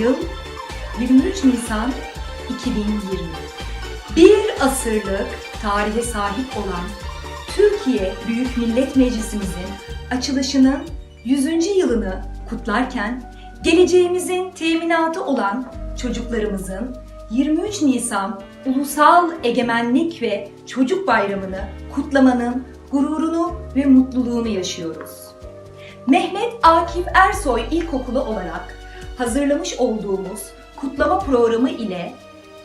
yıl 23 Nisan 2020. Bir asırlık tarihe sahip olan Türkiye Büyük Millet Meclisimizin açılışının 100. yılını kutlarken geleceğimizin teminatı olan çocuklarımızın 23 Nisan Ulusal Egemenlik ve Çocuk Bayramı'nı kutlamanın gururunu ve mutluluğunu yaşıyoruz. Mehmet Akif Ersoy İlkokulu olarak hazırlamış olduğumuz kutlama programı ile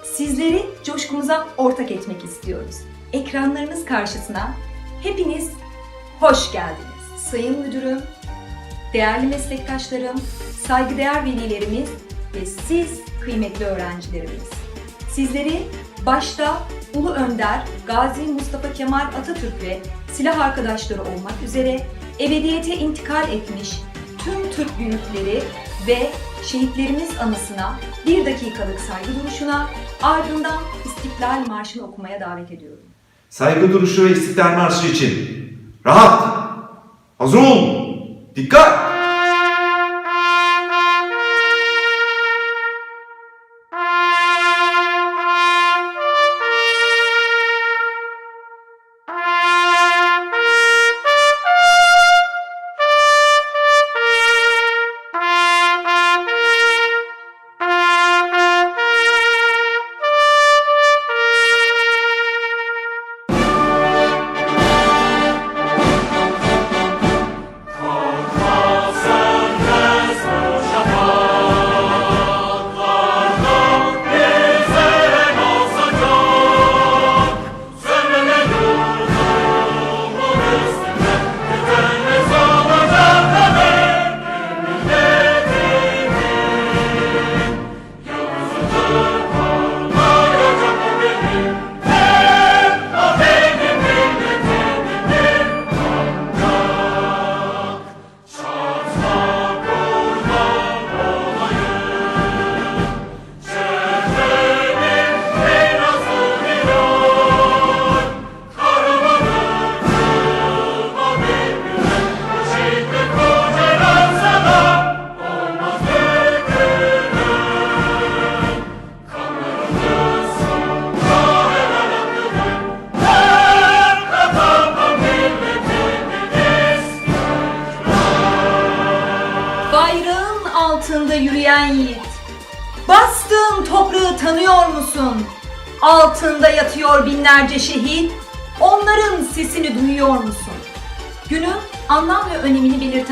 sizleri coşkumuza ortak etmek istiyoruz. Ekranlarınız karşısına hepiniz hoş geldiniz. Sayın Müdürüm, değerli meslektaşlarım, saygıdeğer velilerimiz ve siz kıymetli öğrencilerimiz. Sizleri başta Ulu Önder Gazi Mustafa Kemal Atatürk ve silah arkadaşları olmak üzere ebediyete intikal etmiş tüm Türk büyükleri ve şehitlerimiz anısına bir dakikalık saygı duruşuna ardından İstiklal Marşı'nı okumaya davet ediyorum. Saygı duruşu ve istiklal marşı için. Rahat. Hazır olun. Dikkat.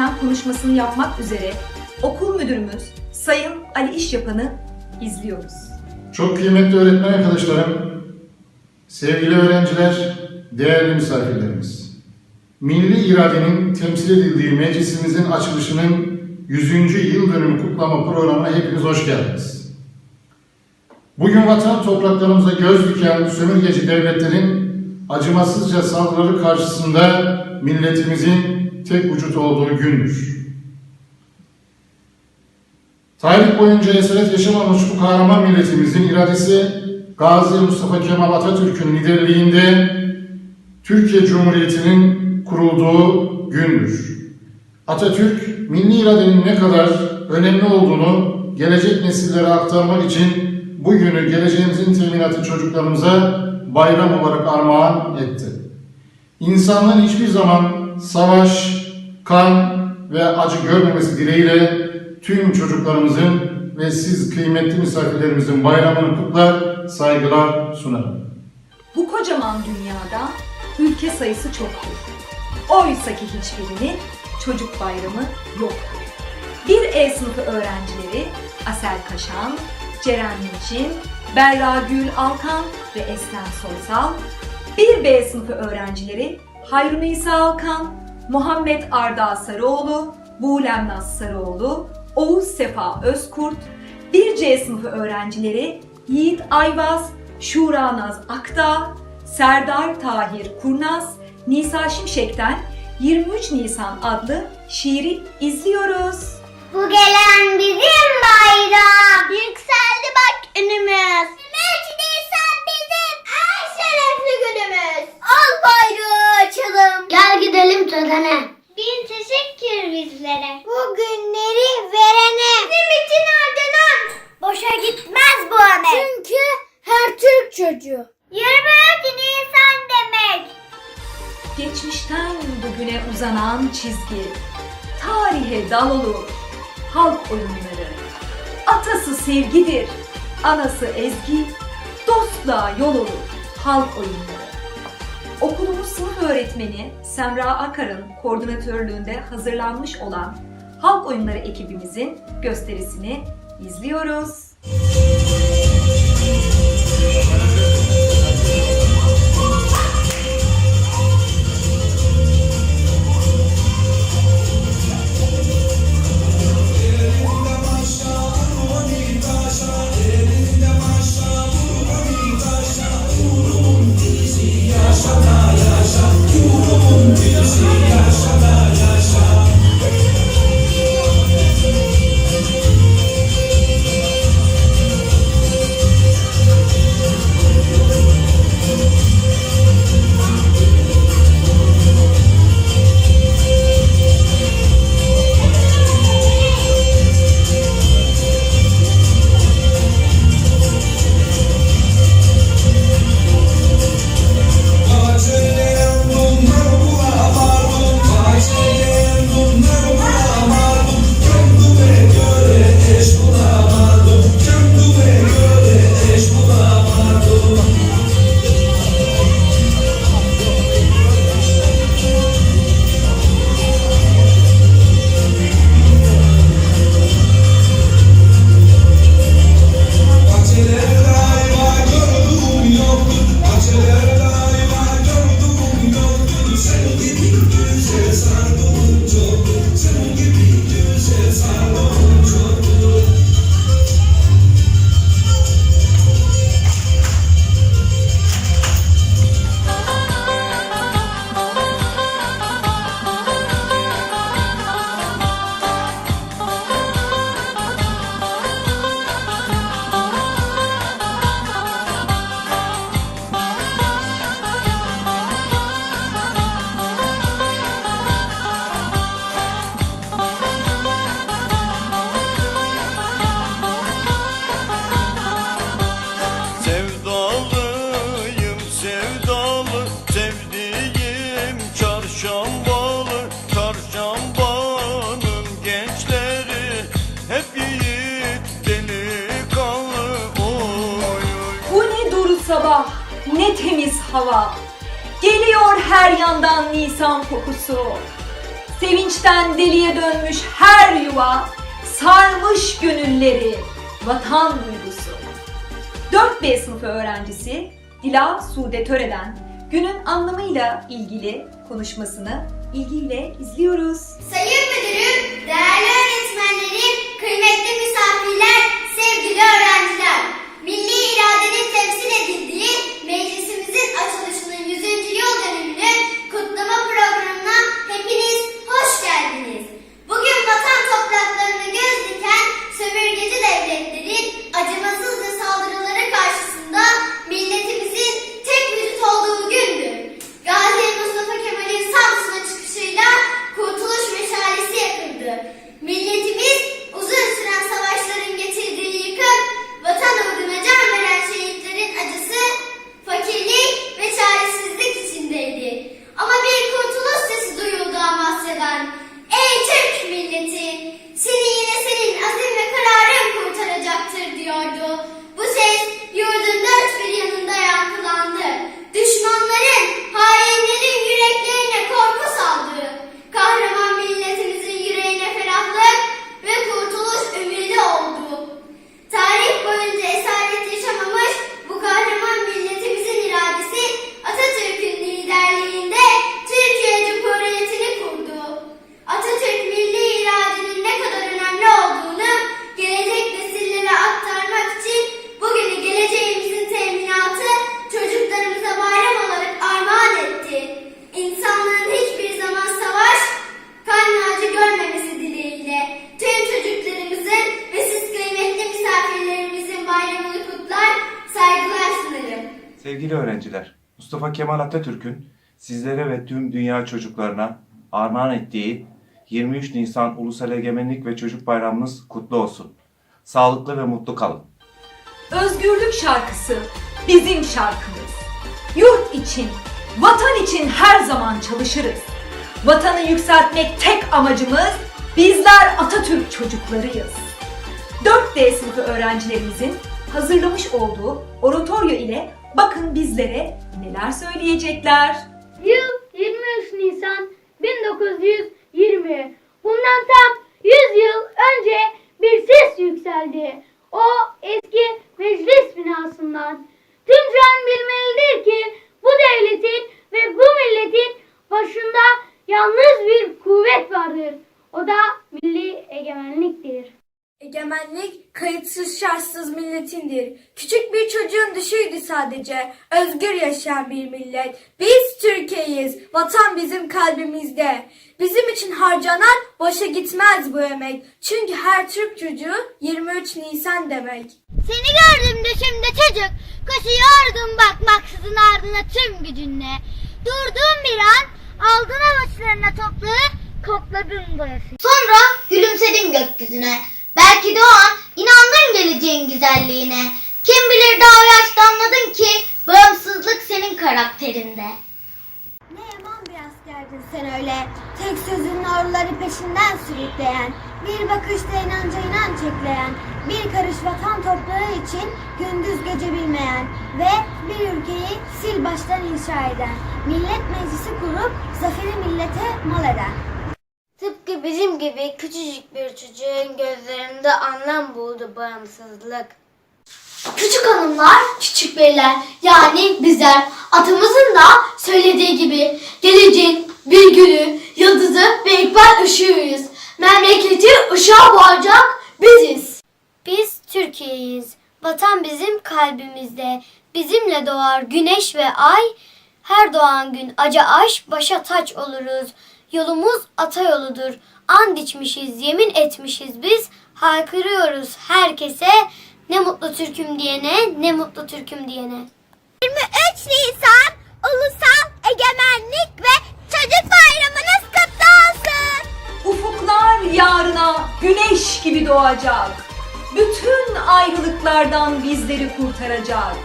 Belirten konuşmasını yapmak üzere okul müdürümüz Sayın Ali İşyapan'ı izliyoruz. Çok kıymetli öğretmen arkadaşlarım, sevgili öğrenciler, değerli misafirlerimiz. Milli iradenin temsil edildiği meclisimizin açılışının 100. yıl dönümü kutlama programına hepiniz hoş geldiniz. Bugün vatan topraklarımıza göz diken sömürgeci devletlerin acımasızca saldırıları karşısında milletimizin tek vücut olduğu gündür. Tarih boyunca esaret yaşamamış bu kahraman milletimizin iradesi Gazi Mustafa Kemal Atatürk'ün liderliğinde Türkiye Cumhuriyeti'nin kurulduğu gündür. Atatürk, milli iradenin ne kadar önemli olduğunu gelecek nesillere aktarmak için bugünü geleceğimizin teminatı çocuklarımıza bayram olarak armağan etti. İnsanlığın hiçbir zaman savaş, kan ve acı görmemesi dileğiyle tüm çocuklarımızın ve siz kıymetli misafirlerimizin bayramını kutlar, saygılar sunarım. Bu kocaman dünyada ülke sayısı çoktur. Oysa ki hiçbirinin çocuk bayramı yoktur. Bir E sınıfı öğrencileri Asel Kaşan, Ceren Niçin, Berra Gül Alkan ve Eslem Soysal, bir B sınıfı öğrencileri Hayrun İsa Alkan, Muhammed Arda Sarıoğlu, Buğlem Naz Sarıoğlu, Oğuz Sefa Özkurt, bir C sınıfı öğrencileri Yiğit Ayvaz, Şura Naz Akdağ, Serdar Tahir Kurnaz, Nisa Şimşek'ten 23 Nisan adlı şiiri izliyoruz. Bu gelen bizim bayram. Yükseldi bak önümüz. kazana. Bin teşekkür bizlere. Bu günleri verene. Bizim için harcanan. Boşa gitmez bu amel. Çünkü her Türk çocuğu. 23 Nisan demek. Geçmişten bugüne uzanan çizgi. Tarihe dal olur. Halk oyunları. Atası sevgidir. Anası ezgi. Dostluğa yol olur. Halk oyunları. Okulumuz sınıf öğretmeni Semra Akar'ın koordinatörlüğünde hazırlanmış olan halk oyunları ekibimizin gösterisini izliyoruz. Sevdalıyım deliye dönmüş her yuva, sarmış gönülleri, vatan duygusu. 4B sınıfı öğrencisi Dila Sude Töre'den günün anlamıyla ilgili konuşmasını ilgiyle izliyoruz. Sayın Müdürüm, değerli öğretmenlerim, kıymetli misafirler, sevgili öğrenciler. Milli iradenin temsil edildiği meclisimizin açılışının 100. yıl dönümünün kutlama programına hepiniz hoş geldiniz. Bugün vatan topraklarını göz diken sömürgeci devletlerin acımasızca saldırıları karşısında milletimizin tek vücut olduğu gündür. Gazi Mustafa Kemal'in Samsun'a çıkışıyla kurtuluş meşalesi yakıldı. Milletimiz uzun süren savaşların getirdiği yıkım, vatan uğruna can veren şehitlerin acısı, fakirlik ve çaresizlik içindeydi. Ama bir kurtuluş sesi duyuldu Amasya'dan. Ey Türk milleti! Seni yine senin azim ve kararın kurtaracaktır diyordu. Bu ses yurdun dört bir yanında yankılandı. Düşmanların, hainlerin yüreklerine korku saldı. Kahraman milletimizin yüreğine ferahlık ve kurtuluş ümidi oldu. Tarih boyunca esaret yaşamamış bu kahraman milletimizin iradesi Atatürk'ün liderliğinde Türkiye Cumhuriyeti'ni kurdu. Atatürk milli iradenin ne kadar önemli olduğunu gelecek nesillere aktarmak için bugünü geleceğimizin teminatı çocuklarımıza bayram olarak armağan etti. İnsanlığın hiçbir zaman savaş, kan ağacı görmemesi dileğiyle tüm çocuklarımızın ve siz kıymetli misafirlerimizin bayramını kutlar, saygılar sunarım. Sevgili öğrenciler, Mustafa Kemal Atatürk'ün sizlere ve tüm dünya çocuklarına armağan ettiği 23 Nisan Ulusal Egemenlik ve Çocuk Bayramınız kutlu olsun. Sağlıklı ve mutlu kalın. Özgürlük şarkısı bizim şarkımız. Yurt için, vatan için her zaman çalışırız. Vatanı yükseltmek tek amacımız bizler Atatürk çocuklarıyız. 4D sınıfı öğrencilerimizin hazırlamış olduğu oratoryo ile bakın bizlere neler söyleyecekler. Yıl 23 Nisan 1920. Bundan tam 100 yıl önce bir ses yükseldi. O eski meclis binasından. Tüm can bilmelidir ki bu devletin ve bu milletin başında yalnız bir kuvvet vardır. O da milli egemenliktir. Egemenlik milletindir. Küçük bir çocuğun düşüydü sadece. Özgür yaşayan bir millet. Biz Türkiye'yiz. Vatan bizim kalbimizde. Bizim için harcanan boşa gitmez bu emek. Çünkü her Türk çocuğu 23 Nisan demek. Seni gördüm düşümde çocuk. Koşuyordum bakmaksızın ardına tüm gücünle. Durdum bir an, aldın avuçlarına topları, kokladın doyası. Sonra gülümsedin gökyüzüne. Belki de o an inandın geleceğin güzelliğine. Kim bilir daha yaşta anladın ki bağımsızlık senin karakterinde. Ne yaman bir askerdin sen öyle. Tek sözün orları peşinden sürükleyen. Bir bakışta inanca inanç ekleyen. Bir karış vatan toprağı için gündüz gece bilmeyen. Ve bir ülkeyi sil baştan inşa eden. Millet meclisi kurup zaferi millete mal eden. Tıpkı bizim gibi küçücük bir çocuğun gözlerinde anlam buldu bağımsızlık. Küçük hanımlar, küçük beyler yani bizler atamızın da söylediği gibi geleceğin bir gülü, yıldızı ve ikbal ışığıyız. Memleketi ışığa boğacak biziz. Biz Türkiye'yiz. Vatan bizim kalbimizde. Bizimle doğar güneş ve ay. Her doğan gün acı aş başa taç oluruz. Yolumuz ata yoludur. And içmişiz, yemin etmişiz biz. Haykırıyoruz herkese. Ne mutlu Türk'üm diyene, ne mutlu Türk'üm diyene. 23 Nisan Ulusal Egemenlik ve Çocuk Bayramınız kutlu olsun. Ufuklar yarına güneş gibi doğacak. Bütün ayrılıklardan bizleri kurtaracak.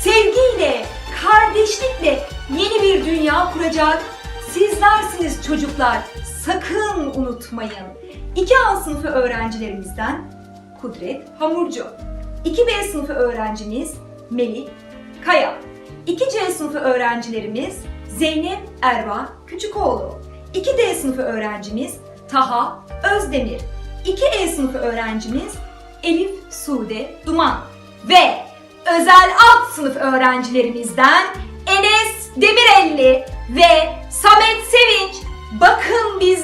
Sevgiyle, kardeşlikle yeni bir dünya kuracak. Sizlersiniz çocuklar. Sakın unutmayın. 2A sınıfı öğrencilerimizden Kudret Hamurcu. 2B sınıfı öğrencimiz Melih Kaya. 2C sınıfı öğrencilerimiz Zeynep Erva Küçükoğlu. 2D sınıfı öğrencimiz Taha Özdemir. 2E sınıfı öğrencimiz Elif Sude Duman. Ve özel alt sınıf öğrencilerimizden Enes Demirelli ve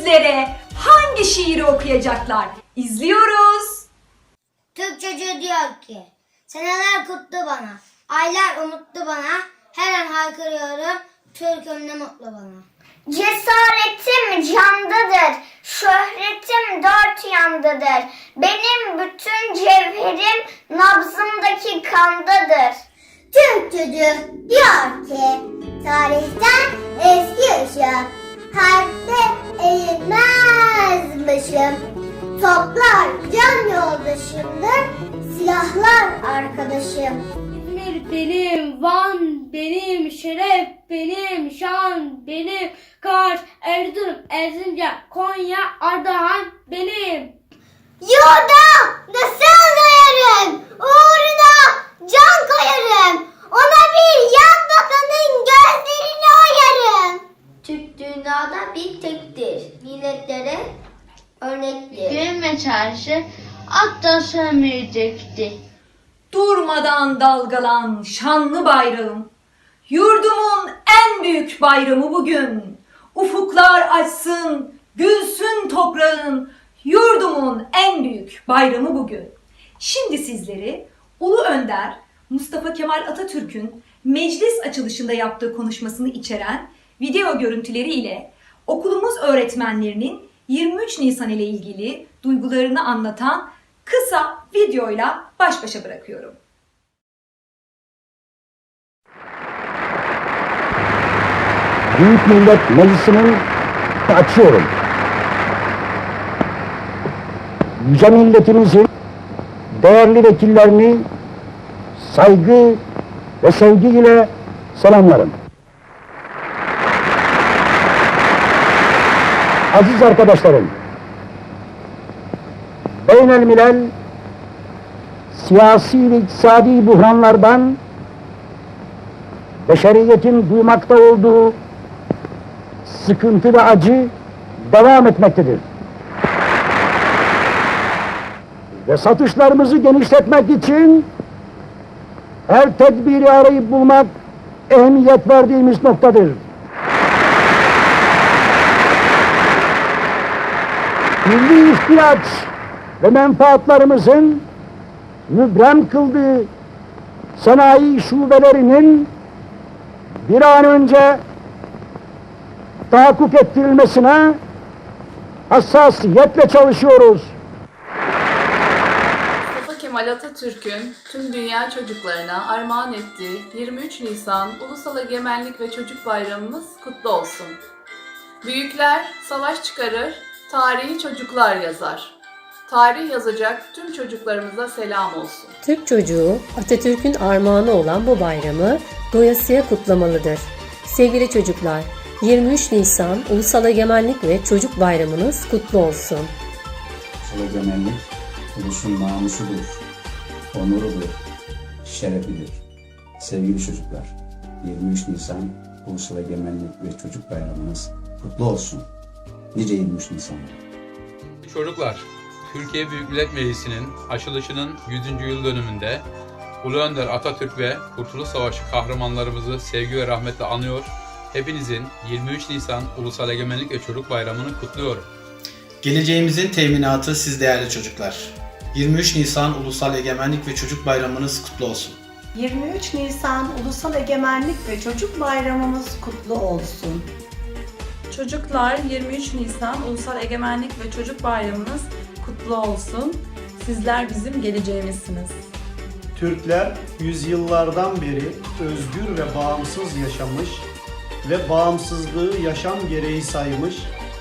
bizlere hangi şiiri okuyacaklar. İzliyoruz. Türk çocuğu diyor ki Seneler kutlu bana Aylar umutlu bana Her an haykırıyorum Türk'üm ne mutlu bana Cesaretim candadır Şöhretim dört yandadır Benim bütün cevherim Nabzımdaki kandadır Türk çocuğu diyor ki Tarihten eski ışık Harpte eğilmezmişim Toplar can yoldaşımdır, silahlar arkadaşım. İzmir benim, Van benim, Şeref benim, Şan benim, Kars, Erzurum, Erzincan, Konya, Ardahan benim. Yurda nasıl doyarım, uğruna can koyarım. Ona bir yan vatanın gözlerini oyarım. Türk dünyada bir tektir, milletlere örnektir. Gün ve çarşı sönmeyecekti. Durmadan dalgalan şanlı bayrağım. Yurdumun en büyük bayramı bugün. Ufuklar açsın, gülsün toprağın. Yurdumun en büyük bayramı bugün. Şimdi sizleri Ulu Önder Mustafa Kemal Atatürk'ün meclis açılışında yaptığı konuşmasını içeren video görüntüleriyle okulumuz öğretmenlerinin 23 Nisan ile ilgili duygularını anlatan kısa videoyla baş başa bırakıyorum. Büyük Millet Meclisi'nin açıyorum. Yüce milletimizin değerli vekillerini saygı ve sevgiyle selamlarım. Aziz arkadaşlarım, beynelmilel siyasi ve iktisadi buhranlardan beşeriyetin duymakta olduğu sıkıntı ve acı devam etmektedir. Ve satışlarımızı genişletmek için her tedbiri arayıp bulmak ehemmiyet verdiğimiz noktadır. Milli ihtiyaç ve menfaatlarımızın mübrem kıldığı sanayi şubelerinin bir an önce tahakkuk ettirilmesine hassasiyetle çalışıyoruz. Mustafa Kemal Atatürk'ün tüm dünya çocuklarına armağan ettiği 23 Nisan Ulusal Egemenlik ve Çocuk Bayramımız kutlu olsun. Büyükler savaş çıkarır, tarihi çocuklar yazar. Tarih yazacak tüm çocuklarımıza selam olsun. Türk çocuğu Atatürk'ün armağanı olan bu bayramı doyasıya kutlamalıdır. Sevgili çocuklar, 23 Nisan Ulusal Egemenlik ve Çocuk Bayramınız kutlu olsun. Ulusal egemenlik ulusun namusudur, onurudur, şerefidir. Sevgili çocuklar, 23 Nisan Ulusal Egemenlik ve Çocuk Bayramınız kutlu olsun. Nice 23 Nisan. Çocuklar, Türkiye Büyük Millet Meclisi'nin açılışının 100. yıl dönümünde Ulu Önder Atatürk ve Kurtuluş Savaşı kahramanlarımızı sevgi ve rahmetle anıyor. Hepinizin 23 Nisan Ulusal Egemenlik ve Çocuk Bayramı'nı kutluyorum. Geleceğimizin teminatı siz değerli çocuklar. 23 Nisan Ulusal Egemenlik ve Çocuk Bayramınız kutlu olsun. 23 Nisan Ulusal Egemenlik ve Çocuk Bayramımız kutlu olsun. Çocuklar 23 Nisan Ulusal Egemenlik ve Çocuk Bayramınız kutlu olsun. Sizler bizim geleceğimizsiniz. Türkler yüzyıllardan beri özgür ve bağımsız yaşamış ve bağımsızlığı yaşam gereği saymış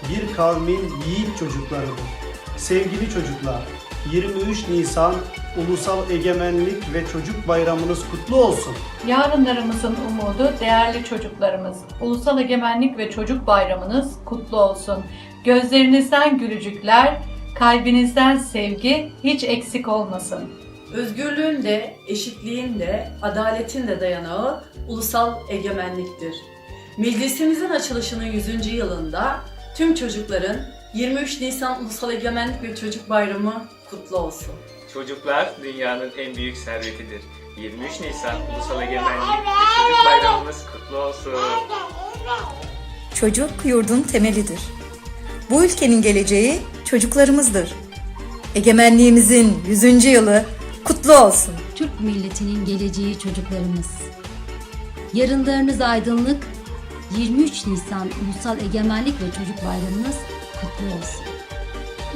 bir kavmin yiğit çocuklarıdır. Sevgili çocuklar, 23 Nisan Ulusal Egemenlik ve Çocuk Bayramınız kutlu olsun. Yarınlarımızın umudu değerli çocuklarımız. Ulusal Egemenlik ve Çocuk Bayramınız kutlu olsun. Gözlerinizden gülücükler, kalbinizden sevgi hiç eksik olmasın. Özgürlüğün de, eşitliğin de, adaletin de dayanağı ulusal egemenliktir. Meclisimizin açılışının 100. yılında tüm çocukların 23 Nisan Ulusal Egemenlik ve Çocuk Bayramı kutlu olsun. Çocuklar dünyanın en büyük servetidir. 23 Nisan Ulusal Egemenlik ve Çocuk Bayramımız kutlu olsun. Çocuk yurdun temelidir. Bu ülkenin geleceği çocuklarımızdır. Egemenliğimizin 100. yılı kutlu olsun. Türk milletinin geleceği çocuklarımız. Yarınlarınız aydınlık. 23 Nisan Ulusal Egemenlik ve Çocuk Bayramınız kutlu olsun.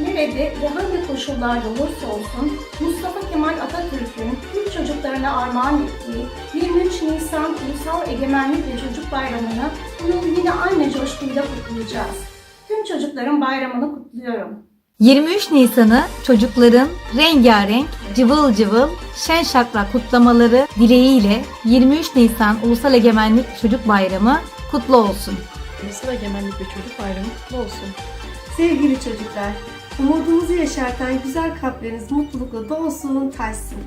Nerede ve hangi koşullarda olursa olsun Mustafa Kemal Atatürk'ün Türk çocuklarına armağan ettiği 23 Nisan Ulusal Egemenlik ve Çocuk Bayramı'nı bu yıl yine aynı coşkuyla kutlayacağız. Tüm çocukların bayramını kutluyorum. 23 Nisan'ı çocukların rengarenk, cıvıl cıvıl, şen şakrak kutlamaları dileğiyle 23 Nisan Ulusal Egemenlik Çocuk Bayramı kutlu olsun. Ulusal Egemenlik ve Çocuk Bayramı kutlu olsun. Sevgili çocuklar, umudumuzu yaşartan güzel kalpleriniz mutlulukla dolsun, taşsın.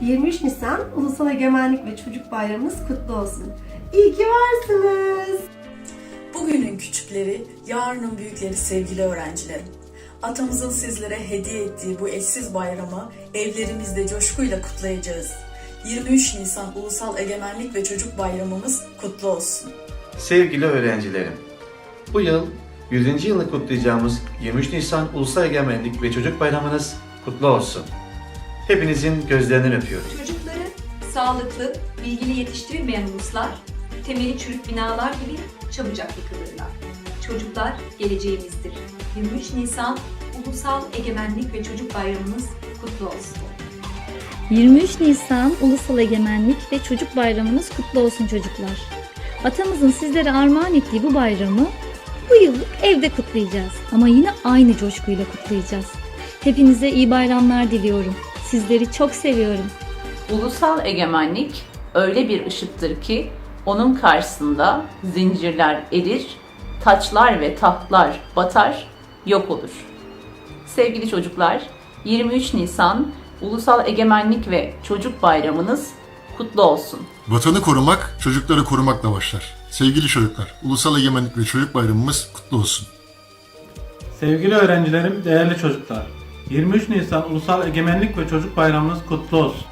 23 Nisan Ulusal Egemenlik ve Çocuk Bayramımız kutlu olsun. İyi ki varsınız. Küçükleri, yarının büyükleri sevgili öğrencilerim. Atamızın sizlere hediye ettiği bu eşsiz bayramı evlerimizde coşkuyla kutlayacağız. 23 Nisan Ulusal Egemenlik ve Çocuk Bayramımız kutlu olsun. Sevgili öğrencilerim, bu yıl 100. yılını kutlayacağımız 23 Nisan Ulusal Egemenlik ve Çocuk Bayramınız kutlu olsun. Hepinizin gözlerinden öpüyorum. Çocukları sağlıklı, bilgili yetiştirmeyen uluslar, temeli çürük binalar gibi çabucak yıkılırlar. Çocuklar geleceğimizdir. 23 Nisan Ulusal Egemenlik ve Çocuk Bayramımız kutlu olsun. 23 Nisan Ulusal Egemenlik ve Çocuk Bayramınız kutlu olsun çocuklar. Atamızın sizlere armağan ettiği bu bayramı bu yıllık evde kutlayacağız. Ama yine aynı coşkuyla kutlayacağız. Hepinize iyi bayramlar diliyorum. Sizleri çok seviyorum. Ulusal egemenlik öyle bir ışıktır ki onun karşısında zincirler erir, taçlar ve tahtlar batar, yok olur. Sevgili çocuklar, 23 Nisan Ulusal Egemenlik ve Çocuk Bayramınız kutlu olsun. Vatanı korumak, çocukları korumakla başlar. Sevgili çocuklar, Ulusal Egemenlik ve Çocuk Bayramımız kutlu olsun. Sevgili öğrencilerim, değerli çocuklar. 23 Nisan Ulusal Egemenlik ve Çocuk Bayramınız kutlu olsun.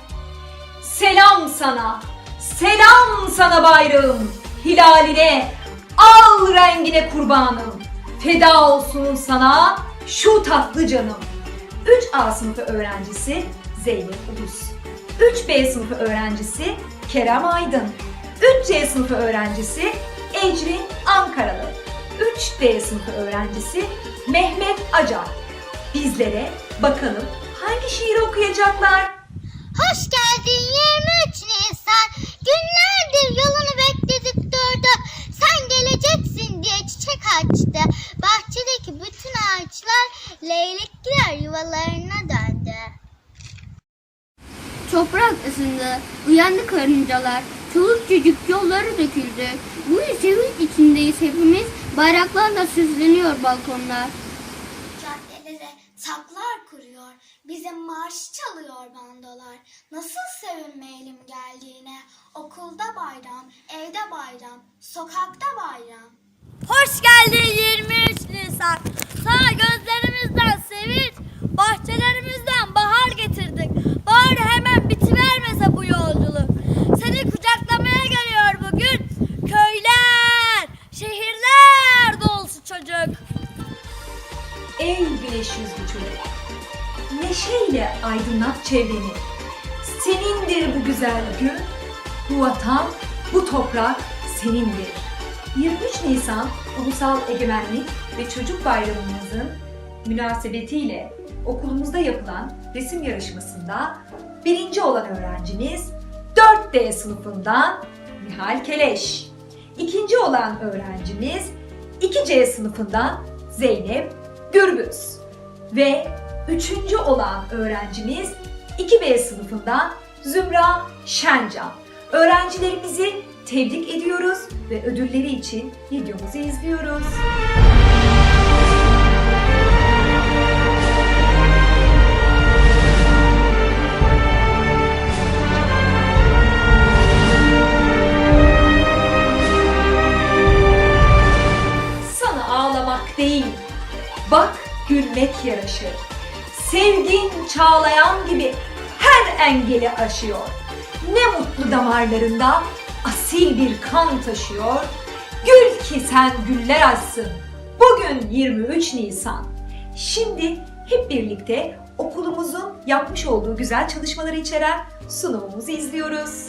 Selam sana, selam sana bayrağım, hilaline, al rengine kurbanım. Feda olsun sana şu tatlı canım. 3A sınıfı öğrencisi Zeynep Ulus. 3B sınıfı öğrencisi Kerem Aydın. 3C sınıfı öğrencisi Ecrin Ankaralı. 3D sınıfı öğrencisi Mehmet Acar. Bizlere bakalım hangi şiiri okuyacaklar? Hoş geldin 23 Nisan. Günlerdir yolunu bekledik durduk. Geleceksin diye çiçek açtı. Bahçedeki bütün ağaçlar leylekler yuvalarına döndü. Toprak ısındı, uyandı karıncalar, çoluk çocuk yolları döküldü. Bu sevinç içindeyiz hepimiz, bayraklarla süsleniyor balkonlar. Caddelere taklar kuruyor. Bizim marş çalıyor bandolar. Nasıl geldiğine. Okulda bayram, evde bayram, sokakta bayram. Hoş geldin 23 Nisan. Sana gözlerimizden sevinç, bahçelerimizden bahar getirdik. Bari hemen bitivermese bu yolculuk. Seni kucaklamaya geliyor bugün. Köyler, şehirler dolusu çocuk. Ey güneş yüzlü çocuk, neşeyle aydınlat çevreni. Senindir bu güzel gün, bu vatan, bu toprak senindir. 23 Nisan Ulusal Egemenlik ve Çocuk Bayramımızın münasebetiyle okulumuzda yapılan resim yarışmasında birinci olan öğrencimiz 4D sınıfından Nihal Keleş. İkinci olan öğrencimiz 2C sınıfından Zeynep Gürbüz. Ve üçüncü olan öğrencimiz 2B sınıfından Zümra Şencan. Öğrencilerimizi tebrik ediyoruz ve ödülleri için videomuzu izliyoruz. Sana ağlamak değil, bak gülmek yaraşır. Sevgin çağlayan gibi her engeli aşıyor. Ne mutlu damarlarında asil bir kan taşıyor. Gül ki sen güller açsın. Bugün 23 Nisan. Şimdi hep birlikte okulumuzun yapmış olduğu güzel çalışmaları içeren sunumumuzu izliyoruz.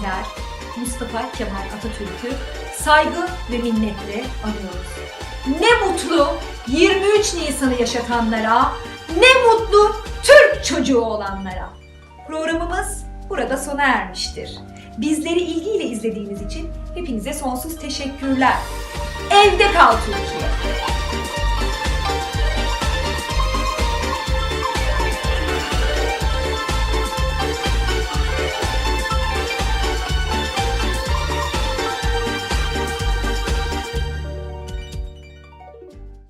Önder Mustafa Kemal Atatürk'ü saygı ve minnetle anıyoruz. Ne mutlu 23 Nisan'ı yaşatanlara, ne mutlu Türk çocuğu olanlara. Programımız burada sona ermiştir. Bizleri ilgiyle izlediğiniz için hepinize sonsuz teşekkürler. Evde kal Türkiye.